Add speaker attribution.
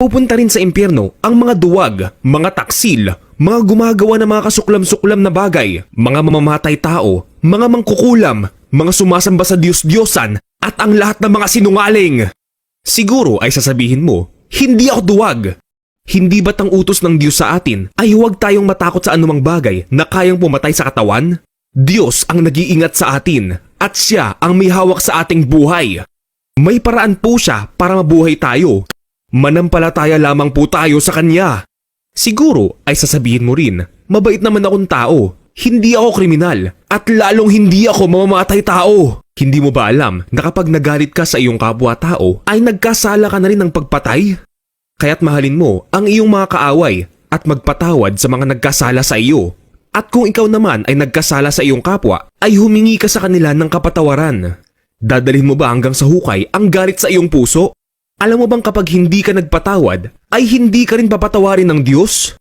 Speaker 1: Pupunta rin sa impyerno ang mga duwag, mga taksil, mga gumagawa ng mga kasuklam-suklam na bagay, mga mamamatay tao, mga mangkukulam, mga sumasamba sa Diyos-Diyosan, at ang lahat ng mga sinungaling. Siguro ay sasabihin mo, hindi ako duwag. Hindi ba't ang utos ng Diyos sa atin ay huwag tayong matakot sa anumang bagay na kayang pumatay sa katawan? Diyos ang nag-iingat sa atin at siya ang may hawak sa ating buhay. May paraan po siya para mabuhay tayo. Manampalataya lamang po tayo sa Kanya. Siguro ay sasabihin mo rin, mabait naman akong tao. Hindi ako kriminal at lalong hindi ako mamamatay tao. Hindi mo ba alam na kapag nagalit ka sa iyong kapwa-tao ay nagkasala ka na rin ng pagpatay? Kaya't mahalin mo ang iyong mga kaaway at magpatawad sa mga nagkasala sa iyo. At kung ikaw naman ay nagkasala sa iyong kapwa, ay humingi ka sa kanila ng kapatawaran. Dadalhin mo ba hanggang sa hukay ang galit sa iyong puso? Alam mo bang kapag hindi ka nagpatawad, ay hindi ka rin papatawarin ng Diyos?